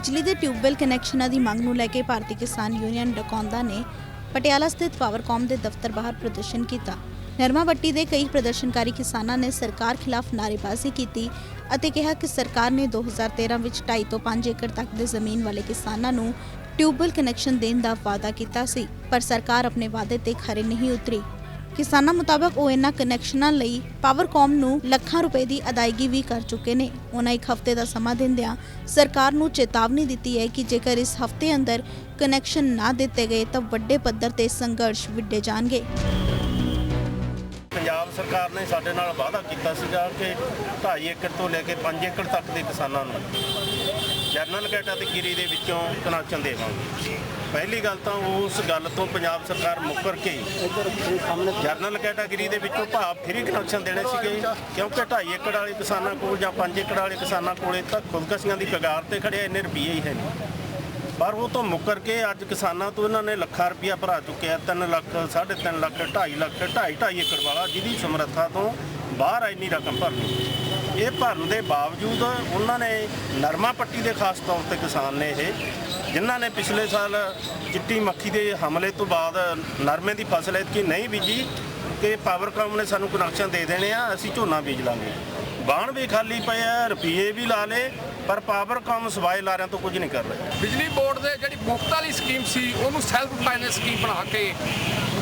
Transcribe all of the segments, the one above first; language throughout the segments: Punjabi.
ਬਿਜਲੀ ਦੇ ਟਿਊਬਵੈੱਲ ਕਨੈਕਸ਼ਨਾਂ ਦੀ ਮੰਗ ਨੂੰ ਲੈ ਕੇ ਭਾਰਤੀ ਕਿਸਾਨ ਯੂਨੀਅਨ ਡਕੌਂਦਾ ਨੇ ਪਟਿਆਲਾ ਸਥਿਤ ਪਾਵਰਕਾਮ ਦੇ ਦਫ਼ਤਰ ਬਾਹਰ ਪ੍ਰਦਰਸ਼ਨ ਕੀਤਾ। ਨਰਮਾ ਬੱਟੀ ਦੇ ਕਈ ਪ੍ਰਦਰਸ਼ਨਕਾਰੀ ਕਿਸਾਨਾਂ ਨੇ ਸਰਕਾਰ ਖਿਲਾਫ ਨਾਅਰੇਬਾਜ਼ੀ ਕੀਤੀ ਅਤੇ ਕਿਹਾ ਕਿ ਸਰਕਾਰ ਨੇ 2013 ਵਿੱਚ 2.5 ਤੋਂ 5 ਏਕੜ ਤੱਕ ਦੇ ਜ਼ਮੀਨ ਵਾਲੇ ਕਿਸਾਨਾਂ ਨੂੰ ਟਿਊਬਵੈੱਲ ਕਨੈਕਸ਼ਨ ਦੇਣ ਦਾ ਵਾਅਦਾ ਕੀਤਾ ਸੀ, ਪਰ ਸਰਕਾਰ ਆਪਣੇ ਵਾਅਦੇ ਤੇ ਖਰੇ ਨਹੀਂ ਉਤਰੀ। ਕਿਸਾਨਾਂ ਮੁਤਾਬਕ ਉਹ ਇਹਨਾਂ ਕਨੈਕਸ਼ਨਾਂ ਲਈ ਪਾਵਰਕਾਮ ਨੂੰ ਲੱਖਾਂ ਰੁਪਏ ਦੀ ਅਦਾਇਗੀ ਵੀ ਕਰ ਚੁੱਕੇ ਨੇ। ਉਹਨਾਂ ਇੱਕ ਹਫ਼ਤੇ ਦਾ ਸਮਾਂ ਦਿੰਦਿਆਂ ਸਰਕਾਰ ਨੂੰ ਚੇਤਾਵਨੀ ਦਿੱਤੀ ਹੈ ਕਿ ਜੇਕਰ ਇਸ ਹਫ਼ਤੇ ਅੰਦਰ ਕਨੈਕਸ਼ਨ ਨਾ ਦਿੱਤੇ ਗਏ ਤਾਂ ਵੱਡੇ ਪੱਧਰ ਤੇ ਸੰਘਰਸ਼ ਵਿੱਢੇ ਜਾਣਗੇ। ਪੰਜਾਬ ਸਰਕਾਰ ਨੇ ਸਾਡੇ ਨਾਲ ਵਾਅਦਾ ਕੀਤਾ ਸੀਗਾ ਕਿ 2.5 ਏਕੜ ਤੋਂ ਲੈ ਕੇ 5 ਏਕੜ ਤੱਕ ਦੇ ਕਿਸਾਨਾਂ ਨੂੰ ਜਰਨਲ ਕੈਟਾਗਰੀ ਦੇ ਵਿੱਚੋਂ ਕਨੈਕਸ਼ਨ ਦੇਵਾਂਗੇ। ਪਹਿਲੀ ਗੱਲ ਤਾਂ ਉਸ ਗੱਲ ਤੋਂ ਪੰਜਾਬ ਸਰਕਾਰ ਮੁੱਕਰ ਕੇ ਜਰਨਲ ਕੈਟਾਗਰੀ ਦੇ ਵਿੱਚੋਂ ਭਾਵ ਫ੍ਰੀ ਕਨੈਕਸ਼ਨ ਦੇਣੇ ਸੀਗੇ, ਕਿਉਂਕਿ 2.5 ਏਕੜ ਵਾਲੇ ਕਿਸਾਨਾਂ ਕੋਲ ਜਾਂ 5 ਏਕੜ ਵਾਲੇ ਕਿਸਾਨਾਂ ਕੋਲੇ ਤਾਂ ਖੁਦਕਸ਼ੀਆਂ ਦੀ ਕਗਾਰ ਤੇ ਖੜਿਆ ਇੰਨੇ ਰੁਪਈਏ ਹੀ ਹੈ ਨਹੀਂ। ਪਰ ਉਹ ਤੋਂ ਮੁੱਕਰ ਕੇ ਅੱਜ ਕਿਸਾਨਾਂ ਤੋਂ ਇਹਨਾਂ ਨੇ ਲੱਖਾਂ ਰੁਪਇਆ ਭਰਾ ਚੁੱਕਿਆ 3 ਲੱਖ 3.5 ਲੱਖ 2.5 ਲੱਖ 2.5 2.5 ਏਕੜ ਵਾਲਾ, ਜਿਹਦੀ ਸਮਰੱਥਾ ਤੋਂ ਬਾਹਰ ਇੰਨੀ ਰਕਮ ਭਰਨੀ। ਇਹ ਭਰਨ ਦੇ ਬਾਵਜੂਦ ਉਹਨਾਂ ਨੇ ਨਰਮਾ ਪੱਟੀ ਦੇ ਖਾਸ ਤੌਰ ਤੇ ਕਿਸਾਨ ਨੇ ਇਹ, ਜਿਨ੍ਹਾਂ ਨੇ ਪਿਛਲੇ ਸਾਲ ਚਿੱਟੀ ਮੱਖੀ ਦੇ ਹਮਲੇ ਤੋਂ ਬਾਅਦ ਨਰਮੇ ਦੀ ਫਸਲ ਐਤਕੀ ਨਹੀਂ ਬੀਜੀ ਕਿ ਪਾਵਰਕਾਮ ਨੇ ਸਾਨੂੰ ਕਨੈਕਸ਼ਨ ਦੇ ਦੇਣੇ ਆ, ਅਸੀਂ ਝੋਨਾ ਬੀਜ ਲਾਂਗੇ। ਬਾਣ ਵੀ ਖਾਲੀ ਪਏ ਆ ਰੁਪਏ ਵੀ ਲਾ ਲੇ ਪਰ ਪਾਵਰਕਾਮ ਸਵਾਏ ਲਾਰਿਆਂ ਤੋਂ ਕੁਝ ਨਹੀਂ ਕਰ ਰਹੇ। ਬਿਜਲੀ ਬੋਰਡ ਦੇ ਜਿਹੜੀ ਮੁਫਤ ਵਾਲੀ ਸਕੀਮ ਸੀ, ਉਹਨੂੰ ਸੈਲਫ ਫਾਈਨੈਂਸ ਸਕੀਮ ਬਣਾ ਕੇ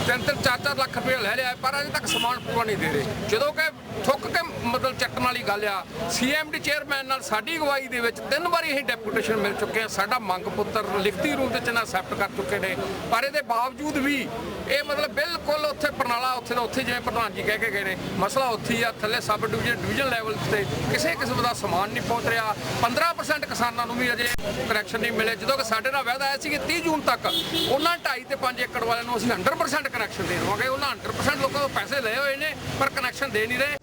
ਤਿੰਨ ਤਿੰਨ ਚਾਰ ਚਾਰ ਲੱਖ ਰੁਪਏ ਲੈ ਲਿਆ, ਪਰ ਅਜੇ ਤੱਕ ਸਮਾਨ ਪੂਰਾ ਨਹੀਂ ਦੇ ਰਹੇ। ਜਦੋਂ ਕਿ ਥੁੱਕ ਕੇ ਮਤਲਬ ਚੱਕਣ ਵਾਲੀ ਗੱਲ ਆ ਸੀਐਮਡੀ ਚੇਅਰਮੈਨ ਨਾਲ ਸਾਡੀ ਅਗਵਾਈ ਦੇ ਵਿੱਚ ਤਿੰਨ ਵਾਰੀ ਅਸੀਂ ਡੈਪੂਟੇਸ਼ਨ ਮਿਲ ਚੁੱਕੇ ਆ। ਸਾਡਾ ਮੰਗ ਪੱਤਰ ਲਿਖਤੀ ਰੂਪ ਵਿੱਚ ਨਾ ਅਸੈਪਟ ਕਰ ਚੁੱਕੇ ਨੇ, ਪਰ ਇਹਦੇ ਬਾਵਜੂਦ ਵੀ ਇਹ ਮਤਲਬ ਬਿਲਕੁਲ ਉੱਥੇ ਪ੍ਰਣਾਲਾ ਉੱਥੇ ਦਾ, ਉੱਥੇ ਜਿਵੇਂ ਪ੍ਰਧਾਨ ਜੀ ਕਹਿ ਕੇ ਗਏ ਨੇ, ਮਸਲਾ ਉੱਥੇ ਆ, ਥੱਲੇ sub division division level level ਤੇ ਕਿਸੇ ਕਿਸਮ ਦਾ ਸਮਾਨ ਨਹੀਂ ਪਹੁੰਚ ਰਿਹਾ। 15% ਕਿਸਾਨਾਂ ਨੂੰ ਵੀ ਅਜੇ ਕਨੈਕਸ਼ਨ ਨਹੀਂ ਮਿਲੇ। ਜਦੋਂ ਕਿ ਸਾਡੇ ਨਾਲ ਵਾਅਦਾ ਆਇਆ ਸੀ ਕਿ 30 ਜੂਨ ਤੱਕ ਉਹਨਾਂ 2.5 ਤੇ 5 ਏਕੜ ਵਾਲਿਆਂ ਨੂੰ ਅਸੀਂ 100% ਕਨੈਕਸ਼ਨ ਦੇ ਦੇਵਾਂਗੇ। ਉਹਨਾਂ 100% ਲੋਕਾਂ ਤੋਂ ਪੈਸੇ ਲਏ ਹੋਏ ਨੇ, ਪਰ ਕਨੈਕਸ਼ਨ ਦੇ ਨਹੀਂ ਰਹੇ।